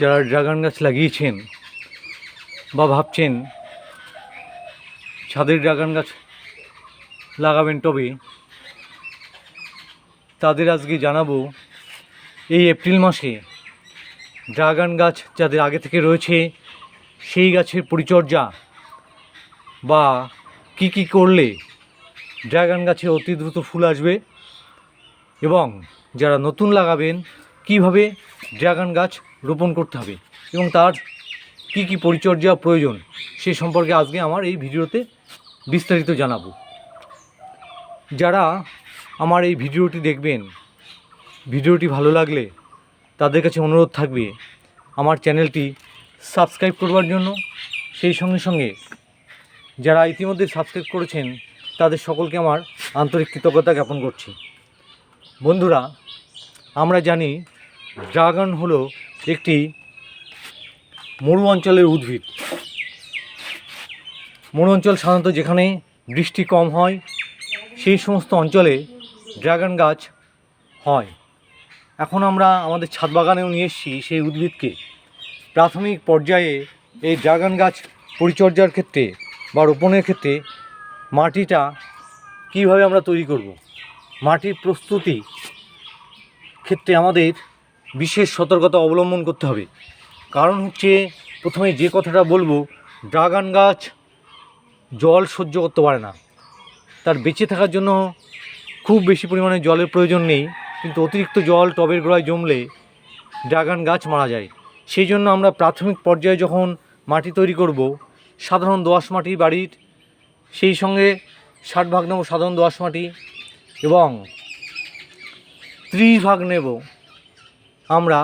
যারা ড্রাগন গাছ লাগিয়েছেন বা ভাবছেন ছাদের ড্রাগন গাছ লাগাবেন তবে, তাদের আজকে জানাব, এই এপ্রিল মাসে ড্রাগন গাছ যাদের আগে থেকে রয়েছে, সেই গাছের পরিচর্যা বা কি কি করলে ড্রাগন গাছে অতি দ্রুত ফুল আসবে এবং যারা নতুন লাগাবেন, কীভাবে ড্রাগন গাছ রোপণ করতে হবে। এবং তার কি কি পরিচর্যা প্রয়োজন সে সম্পর্কে আজকে আমার এই ভিডিওতে বিস্তারিত জানাব। যারা আমার এই ভিডিওটি দেখবেন, ভিডিওটি ভালো লাগলে তাদের কাছে অনুরোধ থাকবে আমার চ্যানেলটি সাবস্ক্রাইব করবার জন্য। সেই সঙ্গে সঙ্গে যারা ইতিমধ্যে সাবস্ক্রাইব করেছেন, তাদের সকলকে আমার আন্তরিক কৃতজ্ঞতা জ্ঞাপন করছি। বন্ধুরা, আমরা জানি ড্রাগন হলো একটি মরু অঞ্চলের উদ্ভিদ। মরু অঞ্চল সাধারণত যেখানে বৃষ্টি কম হয়, সেই সমস্ত অঞ্চলে ড্রাগন গাছ হয়। এখন আমরা আমাদের ছাদ বাগানেও নিয়ে এসেছি সেই উদ্ভিদকে। প্রাথমিক পর্যায়ে এই ড্রাগন গাছ পরিচর্যার ক্ষেত্রে বা রোপণের ক্ষেত্রে মাটিটা কীভাবে আমরা তৈরি করব। মাটির প্রস্তুতি ক্ষেত্রে আমাদের বিশেষ সতর্কতা অবলম্বন করতে হবে। কারণ হচ্ছে, প্রথমে যে কথাটা বলব, ড্রাগন গাছ জল সহ্য করতে পারে না। তার বেঁচে থাকার জন্য খুব বেশি পরিমাণে জলের প্রয়োজন নেই, কিন্তু অতিরিক্ত জল টবের গোড়ায় জমলে ড্রাগন গাছ মারা যায়। সেই জন্য আমরা প্রাথমিক পর্যায়ে যখন মাটি তৈরি করব, সাধারণ দোআঁশ মাটি বাড়ির, সেই সঙ্গে ষাট ভাগ নেব সাধারণ দোআঁশ মাটি এবং ত্রিশ ভাগ নেব। আমরা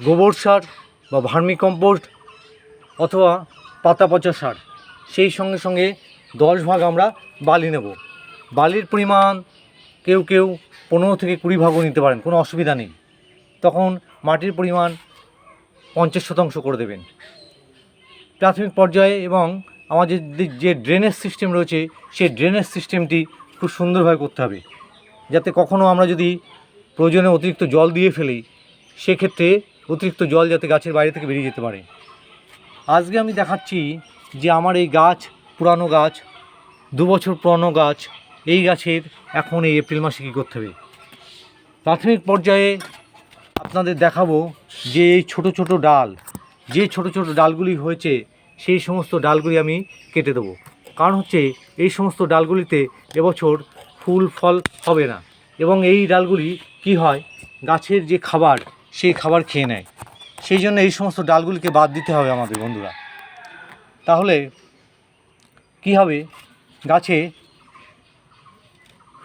গোবর সার বা ভার্মি কম্পোস্ট অথবা পাতা পচা সার, সেই সঙ্গে সঙ্গে দশ ভাগ আমরা বালি নেব। বালির পরিমাণ কেউ কেউ পনেরো থেকে কুড়ি ভাগও নিতে পারেন, কোনো অসুবিধা নেই। তখন মাটির পরিমাণ পঞ্চাশ শতাংশ করে দেবেন। প্রাথমিক পর্যায়ে এবং আমাদের যে ড্রেনেজ সিস্টেম রয়েছে, সেই ড্রেনেজ সিস্টেমটি খুব সুন্দরভাবে করতে হবে। যাতে কখনও আমরা যদি প্রয়োজনে অতিরিক্ত জল দিয়ে ফেলি সেক্ষেত্রে অতিরিক্ত জল যাতে গাছের বাইরে থেকে বেরিয়ে যেতে পারে। আজকে আমি দেখাচ্ছি যে আমার এই গাছ, পুরানো গাছ, দু বছর পুরানো গাছ, এই গাছের এখন এই এপ্রিল মাসে কী করতে হবে? প্রাথমিক পর্যায়ে আপনাদের দেখাবো যে এই ছোটো ছোটো ডাল, যে ছোটো ছোটো ডালগুলি হয়েছে, সেই সমস্ত ডালগুলি আমি কেটে দেবো। কারণ হচ্ছে এই সমস্ত ডালগুলিতে এবছর ফুল ফল হবে না এবং এই ডালগুলি কি হয়? গাছের যে খাবার, সেই খাবার খেয়ে নেয়। সেই জন্য এই সমস্ত ডালগুলিকে বাদ দিতে হবে আমাদের বন্ধুরা। তাহলে কি হবে? গাছে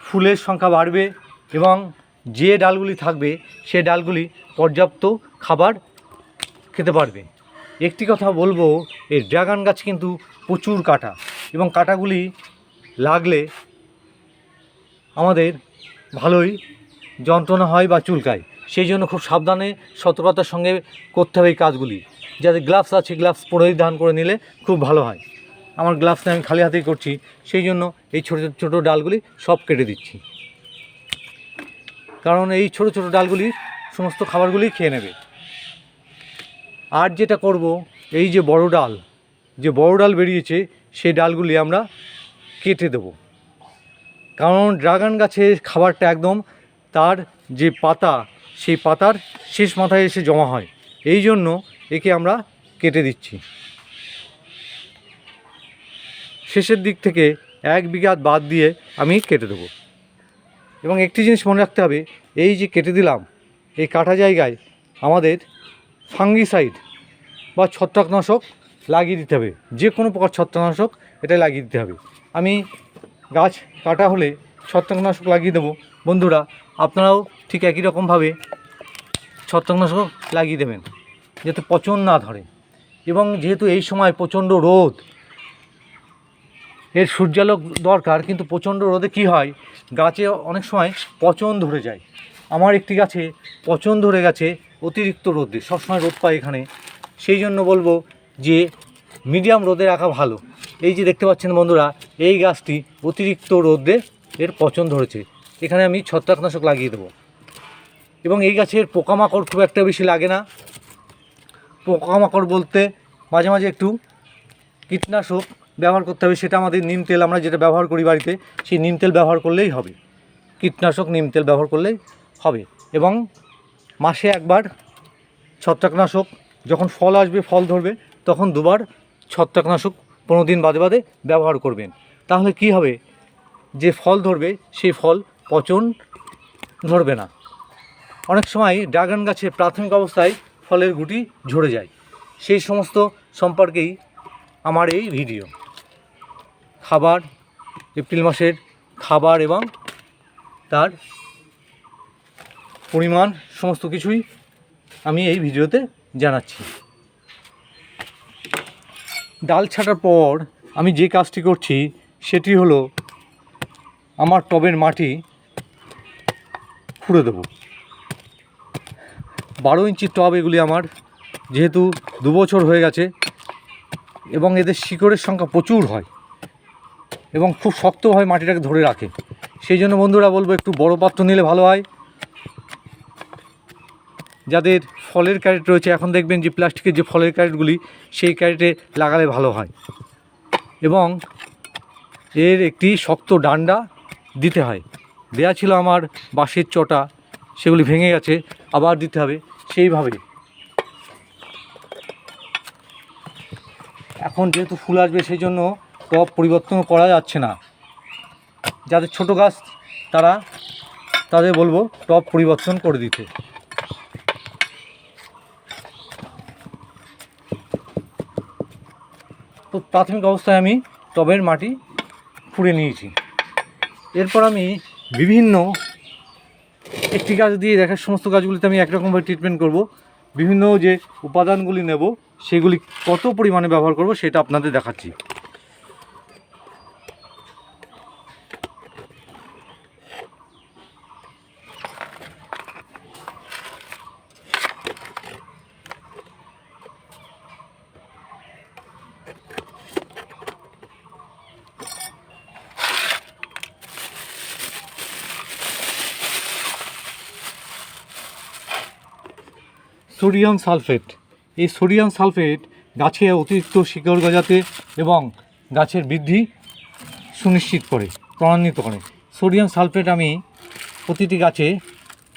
ফুলের সংখ্যা বাড়বে এবং যে ডালগুলি থাকবে, সে ডালগুলি পর্যাপ্ত খাবার খেতে পারবে। একটি কথা বলব, এই ড্রাগন গাছ কিন্তু প্রচুর কাটা এবং কাটাগুলি লাগলে আমাদের ভালোই যন্ত্রণা হয় বা চুলকায়। সেই জন্য খুব সাবধানে, সতর্কতার সঙ্গে করতে হবে এই কাজগুলি। যাদের গ্লাভস আছে গ্লাভস পরিধান করে নিলে খুব ভালো হয়। আমার গ্লাভস আমি খালি হাতেই করছি, সেই জন্য এই ছোটো ছোটো ডালগুলি সব কেটে দিচ্ছি। কারণ এই ছোটো ছোটো ডালগুলি সমস্ত খাবারগুলি খেয়ে নেবে। আর যেটা করব, এই যে বড় ডাল, যে বড় ডাল বেরিয়েছে, সেই ডালগুলি আমরা কেটে দেব। কারণ ড্রাগন গাছের খাবারটা একদম তার যে পাতা, সেই পাতার শেষ মাথায় এসে জমা হয়। এই জন্য একে আমরা কেটে দিচ্ছি। শেষের দিক থেকে এক বিঘা বাদ দিয়ে আমি কেটে দেবো। এবং একটি জিনিস মনে রাখতে হবে, এই যে কেটে দিলাম, এই কাটা জায়গায় আমাদের ফাঙ্গিসাইড বা ছত্রাকনাশক লাগিয়ে দিতে হবে। যে কোনো প্রকার ছত্রাকনাশক এটা লাগিয়ে দিতে হবে। আমি গাছ কাটা হলে ছত্রাকনাশক লাগিয়ে দেবো। বন্ধুরা আপনারাও ঠিক একই রকমভাবে ছত্রাকনাশক লাগিয়ে দেবেন, যাতে পচন না ধরে। এবং যেহেতু এই সময় প্রচণ্ড রোদ, এর সূর্যালোক দরকার, কিন্তু প্রচণ্ড রোদে কি হয়, গাছে অনেক সময় পচন ধরে যায়। আমার একটি গাছে পচন ধরে গেছে অতিরিক্ত রোদে, সবসময় রোদ পায় এখানে। সেই জন্য বলব যে মিডিয়াম রোদে রাখা ভালো। এই যে দেখতে পাচ্ছেন বন্ধুরা, এই গাছটি অতিরিক্ত রোদে এর পচন ধরেছে। এখানে আমি ছত্রাকনাশক লাগিয়ে দেবো। এবং এই গাছের পোকামাকড় খুব একটা বেশি লাগে না। পোকামাকড় বলতে মাঝে মাঝে একটু কীটনাশক ব্যবহার করতে হবে, সেটা আমাদের নিম তেল আমরা যেটা ব্যবহার করি বাড়িতে, সেই নিম তেল ব্যবহার করলেই হবে। কীটনাশক নিম তেল ব্যবহার করলেই হবে। এবং মাসে একবার ছত্রাকনাশক যখন ফল আসবে, ফল ধরবে, তখন দুবার ছত্রাকনাশক পনেরো দিন বাদে বাদে ব্যবহার করবেন। তাহলে কি হবে? যে ফল ধরবে, সেই ফল পচন ধরবে না। অনেক সময় ড্রাগন গাছে প্রাথমিক অবস্থায় ফলের গুটি ঝরে যায়। সেই সমস্ত সম্পর্কেই আমার এই ভিডিও। খাবার, এপ্রিল মাসের খাবার এবং তার পরিমাণ, সমস্ত কিছুই আমি এই ভিডিওতে জানাচ্ছি। ডাল ছাটার পর আমি যে কাজটি করছি, সেটি হলো আমার টবের মাটি খুঁড়ে দেবো। বারো ইঞ্চি টব এগুলি আমার, যেহেতু দু বছর হয়ে গেছে এবং এদের শিকড়ের সংখ্যা প্রচুর হয় এবং খুব শক্তভাবে মাটিটাকে ধরে রাখে। সেই জন্য বন্ধুরা বলব একটু বড় পাত্র নিলে ভালো হয়। যাদের ফলের ক্যারেট রয়েছে, এখন দেখবেন যে প্লাস্টিকের যে ফলের ক্যারেটগুলি, সেই ক্যারেটে লাগালে ভালো হয় এবং এর একটি শক্ত ডান্ডা দিতে হয়। দেয়া ছিল আমার বাঁশের চটা, সেগুলি ভেঙে গেছে, আবার দিতে হবে, সেইভাবে। এখন যেহেতু ফুল আসবে, সেই জন্য টব পরিবর্তন করা যাচ্ছে না। যাদের ছোট গাছ, তারা তাদের বলব টব পরিবর্তন করে দিতে। তো প্রাথমিক অবস্থায় আমি টবের মাটি খুঁড়ে নিয়েছি। এরপর আমি বিভিন্ন একটি গাছ দিয়ে দেখার সমস্ত গাছগুলিতে আমি একরকমভাবে ট্রিটমেন্ট করব। বিভিন্ন যে উপাদানগুলি নেব, সেগুলি কত পরিমাণে ব্যবহার করব সেটা আপনাদের দেখাচ্ছি। Sodium sulphate. এই সোডিয়াম সালফেট গাছে অতিরিক্ত শিকড় গজাতে এবং গাছের বৃদ্ধি সুনিশ্চিত করে, ত্বরান্বিত করে। সোডিয়াম সালফেট আমি প্রতিটি গাছে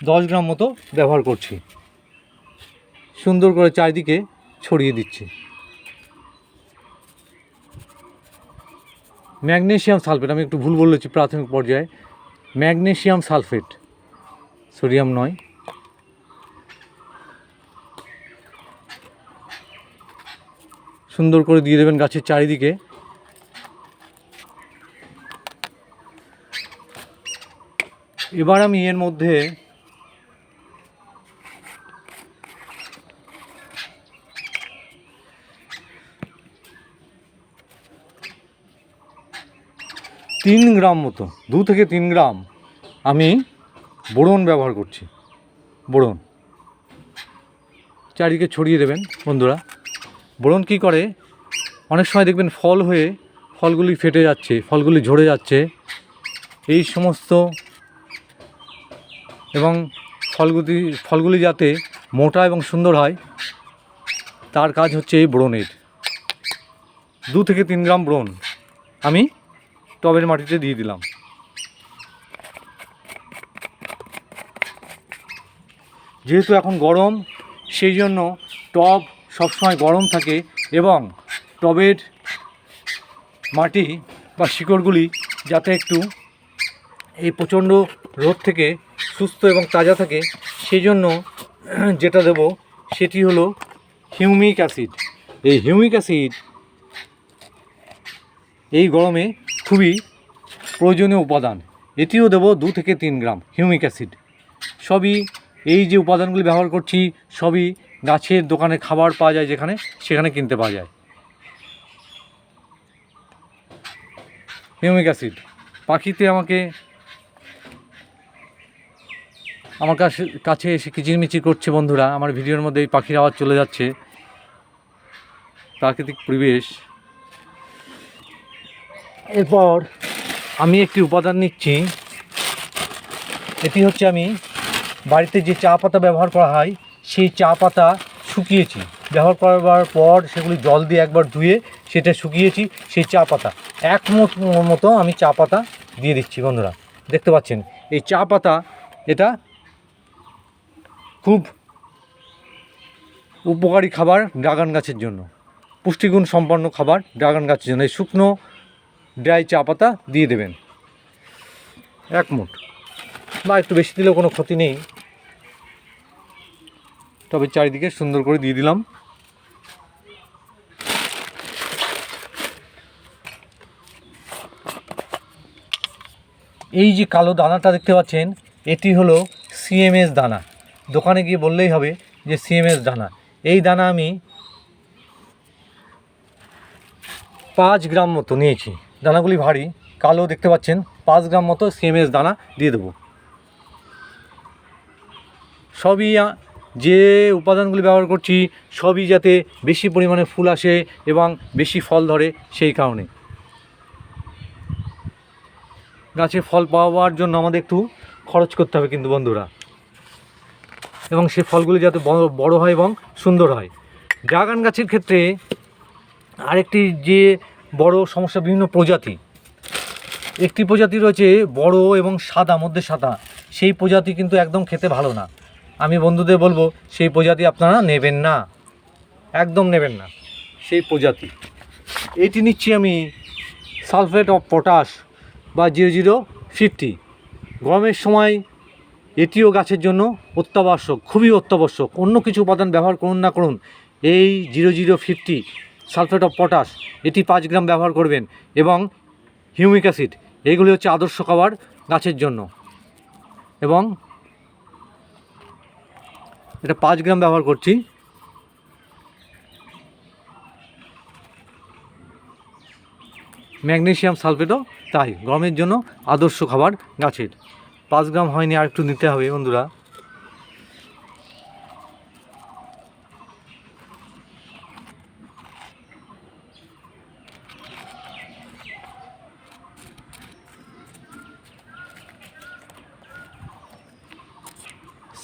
দশ গ্রাম মতো ব্যবহার করছি। সুন্দর করে চারিদিকে ছড়িয়ে দিচ্ছি। ম্যাগনেশিয়াম সালফেট, আমি একটু ভুল বলেছি প্রাথমিক পর্যায়ে। ম্যাগনেসিয়াম সালফেট, সোডিয়াম নয়। সুন্দর করে দিয়ে দেবেন গাছের চারিদিকে। এবার আমি এর মধ্যে তিন গ্রাম মতো, দু থেকে তিন গ্রাম আমি বোরন ব্যবহার করছি। বোরন। চারিদিকে ছড়িয়ে দেবেন, বন্ধুরা। বোরন কী করে? অনেক সময় দেখবেন ফল হয়ে ফলগুলি ফেটে যাচ্ছে, ফলগুলি ঝরে যাচ্ছে। এই সমস্ত এবং ফলগুলি ফলগুলি যাতে মোটা এবং সুন্দর হয়, তার কাজ হচ্ছে এই ব্রণের। দু থেকে তিন গ্রাম ব্রণ আমি টবের মাটিতে দিয়ে দিলাম। যেহেতু এখন গরম, সেই জন্য টব সবসময় গরম থাকে এবং টবের মাটি বা শিকড়গুলি যাতে একটু এই প্রচণ্ড রোদ থেকে সুস্থ এবং তাজা থাকে সেই জন্য যেটা দেব সেটি হলো হিউমিক অ্যাসিড। এই হিউমিক অ্যাসিড এই গরমে খুবই প্রয়োজনীয় উপাদান। এটিও দেবো দু থেকে তিন গ্রাম হিউমিক অ্যাসিড। সবই এই যে উপাদানগুলি ব্যবহার করছি, সবই গাছের দোকানে খাবার পাওয়া যায় যেখানে, সেখানে কিনতে পাওয়া যায়। Humic acid. পাখিতে আমাকে, আমার কাছে কাছে এসে কিচিরমিচির করছে বন্ধুরা। আমার ভিডিওর মধ্যে এই পাখির আওয়াজ চলে যাচ্ছে। প্রাকৃতিক পরিবেশ। এরপর আমি একটি উপাদান নিচ্ছি। এটি হচ্ছে আমি বাড়িতে যে চা পাতা ব্যবহার করা হয় সেই চা পাতা শুকিয়েছি। ব্যবহার করার পর সেগুলি জল দিয়ে একবার ধুয়ে সেটা শুকিয়েছি, সেই চা পাতা। এক মুঠ মতো আমি চা পাতা দিয়ে দিচ্ছি বন্ধুরা। দেখতে পাচ্ছেন, এই চা পাতা এটা খুব উপকারী খাবার ড্রাগন গাছের জন্য। পুষ্টিগুণ সম্পন্ন খাবার ড্রাগন গাছের জন্য। এই শুকনো ড্রাই চা পাতা দিয়ে দেবেন। এক মুঠ। বা একটু বেশি দিলেও কোনো ক্ষতি নেই। তবে চারিদিকে সুন্দর করে দিয়ে দিলাম। এই যে কালো দানাটা দেখতে পাচ্ছেন, এটি হলো সিএমএস দানা। দোকানে গিয়ে বললেই হবে যে সিএমএস দানা। এই দানা আমি পাঁচ গ্রাম মতো নিয়েছি। দানাগুলি ভারী, কালো দেখতে পাচ্ছেন, পাঁচ গ্রাম মতো সিএমএস দানা দিয়ে দেবো। সবই যে উপাদানগুলি ব্যবহার করছি সবই যাতে বেশি পরিমাণে ফুল আসে এবং বেশি ফল ধরে সেই কারণে। গাছে ফল পাওয়ার জন্য আমাদের একটু খরচ করতে হবে কিন্তু বন্ধুরা। এবং সে ফলগুলি যাতে বড় হয় এবং সুন্দর হয়। ড্রাগন গাছের ক্ষেত্রে আরেকটি যে বড় সমস্যা বিভিন্ন প্রজাতি। একটি প্রজাতি রয়েছে বড় এবং সাদা, মধ্যে সাদা। সেই প্রজাতি কিন্তু একদম খেতে ভালো না। আমি বন্ধুদের বলব, সেই প্রজাতি আপনারা নেবেন না। একদম নেবেন না। সেই প্রজাতি। এটি নিচ্ছি আমি সালফেট অফ পটাশ বা জিরো জিরো ফিফটি। গরমের সময় এটিও গাছের জন্য অত্যাবশ্যক, খুবই অত্যাবশ্যক। অন্য কিছু উপাদান ব্যবহার করুন না করুন, এই zero zero fifty sulphate of potash, এটি পাঁচ গ্রাম ব্যবহার করবেন এবং হিউমিক অ্যাসিড এইগুলি হচ্ছে আদর্শ খাবার গাছের জন্য। এবং এটা পাঁচ গ্রাম ব্যবহার করছি। ম্যাগনেশিয়াম সালফেটও, তাই গরমের জন্য আদর্শ খাবার গাছের। পাঁচ গ্রাম হয়নি আর একটু নিতে হবে বন্ধুরা।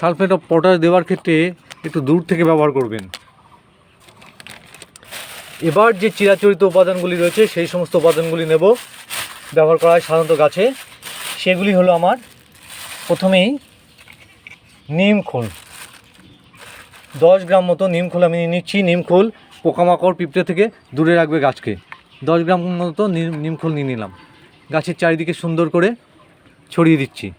সালফেট অফ পটাশ দেওয়ার ক্ষেত্রে একটু দূর থেকে ব্যবহার করবেন। এবার যে চিরাচরিত উপাদানগুলি রয়েছে, সেই সমস্ত উপাদানগুলি নেব। ব্যবহার করা হয় সাধারণত গাছে। সেগুলি হলো আমার প্রথমেই নিম খোল। দশ গ্রাম মতো নিম খোল আমি নিচ্ছি। নিম খোল পোকামাকড়, পিঁপড়ে থেকে দূরে রাখবে গাছকে। দশ গ্রাম মতো নিম- খোল নিয়ে নিলাম। গাছের চারিদিকে সুন্দর করে ছড়িয়ে দিচ্ছি।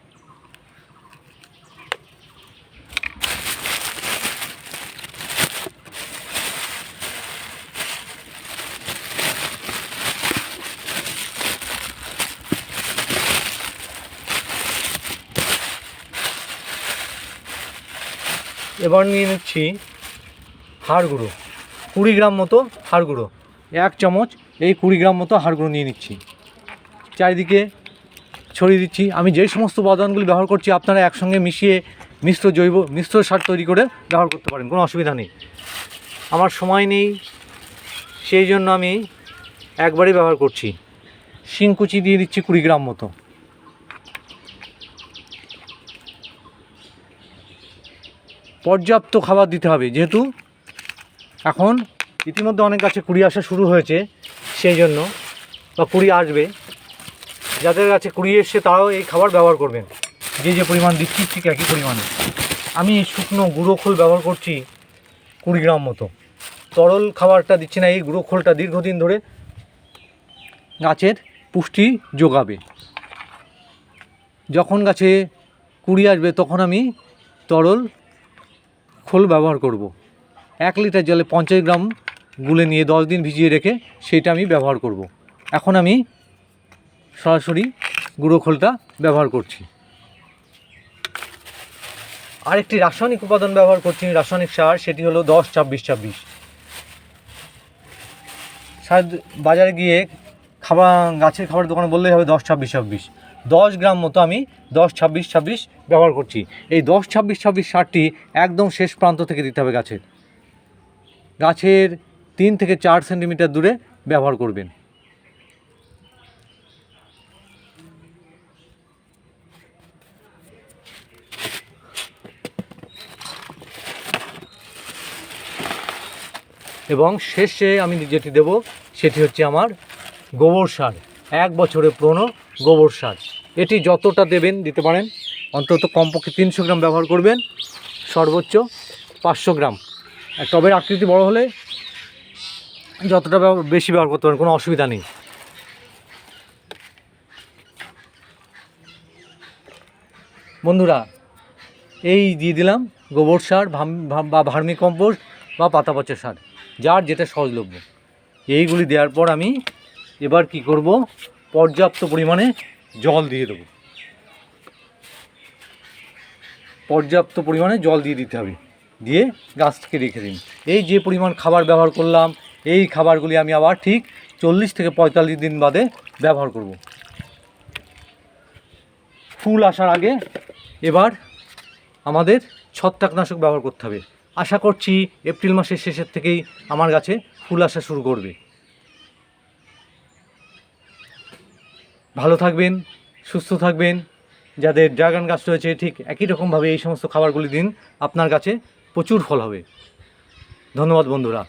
এবার নিয়ে নিচ্ছি হাড় গুঁড়ো কুড়ি গ্রাম মতো হাড় গুঁড়ো এক চামচ এই কুড়ি গ্রাম মতো হাড় গুঁড়ো নিয়ে নিচ্ছি। চারিদিকে ছড়িয়ে দিচ্ছি। আমি যেই সমস্ত উপাদানগুলি ব্যবহার করছি, আপনারা একসঙ্গে মিশিয়ে মিশ্র জৈব, মিশ্র সার তৈরি করে ব্যবহার করতে পারেন, কোনো অসুবিধা নেই। আমার সময় নেই, সেই জন্য আমি একবারই ব্যবহার করছি। শিংকুচি দিয়ে দিচ্ছি কুড়ি গ্রাম মতো। পর্যাপ্ত খাবার দিতে হবে, যেহেতু এখন ইতিমধ্যে অনেক গাছে কুড়ি আসা শুরু হয়েছে, সেই জন্য বা কুড়ি আসবে। যাদের কাছে কুড়ি এসছে, তারাও এই খাবার ব্যবহার করবেন। যে যে পরিমাণ দিচ্ছি, ঠিক একই পরিমাণে। আমি শুকনো গুঁড়ো খোল ব্যবহার করছি কুড়ি গ্রাম মতো। তরল খাবারটা দিচ্ছি না, এই গুঁড়ো খোলটা দীর্ঘদিন ধরে গাছের পুষ্টি যোগাবে। যখন গাছে কুড়ি আসবে, তখন আমি তরল খোল ব্যবহার করব। এক লিটার জলে পঞ্চাশ গ্রাম গুলে নিয়ে দশ দিন ভিজিয়ে রেখে সেইটা আমি ব্যবহার করব। এখন আমি সরাসরি গুঁড়ো খোলটা ব্যবহার করছি আরেকটি রাসায়নিক উপাদান ব্যবহার করছি রাসায়নিক সার, সেটি হলো দশ ছাব্বিশ ছাব্বিশ সার বাজারে গিয়ে খাবার, গাছের খাবার দোকানে বললেই হবে দশ ছাব্বিশ ছাব্বিশ দশ গ্রাম মতো আমি দশ ছাব্বিশ ছাব্বিশ ব্যবহার করছি। এই দশ ছাব্বিশ ছাব্বিশ সারটি একদম শেষ প্রান্ত থেকে দিতে হবে গাছের। গাছের তিন থেকে চার সেন্টিমিটার দূরে ব্যবহার করবেন। এবং শেষে আমি যেটি দেব, সেটি হচ্ছে আমার গোবর সার। এক বছরে পুরনো গোবর সার। এটি যতটা দেবেন, দিতে পারেন। অন্তত কমপক্ষে তিনশো গ্রাম ব্যবহার করবেন। সর্বোচ্চ পাঁচশো গ্রাম। টবের আকৃতি বড় হলে যতটা বেশি ব্যবহার করতে পারেন, কোনো অসুবিধা নেই। বন্ধুরা, এই দিয়ে দিলাম গোবর সার বা ভার্মি কম্পোস্ট বা পাতা পচা সার, যার যেটা সহজলভ্য। এইগুলি দেওয়ার পর আমি এবার কি করব, পর্যাপ্ত পরিমাণে জল দিয়ে দেবো। পর্যাপ্ত পরিমাণে জল দিয়ে দিতে হবে। দিয়ে গাছকে রেখে দিন। এই যে পরিমাণ খাবার ব্যবহার করলাম, এই খাবারগুলি আমি আবার ঠিক চল্লিশ থেকে পঁয়তাল্লিশ দিন বাদে ব্যবহার করব। ফুল আসার আগে এবার আমাদের ছত্রাকনাশক ব্যবহার করতে হবে। আশা করছি এপ্রিল মাসের শেষের থেকেই আমার গাছে ফুল আসা শুরু করবে। ভালো থাকবেন, সুস্থ থাকবেন। যাদের ড্রাগন গাছ রয়েছে, ঠিক একই রকমভাবে এই সমস্ত খাবারগুলি দিন, আপনার কাছে প্রচুর ফল হবে। ধন্যবাদ বন্ধুরা।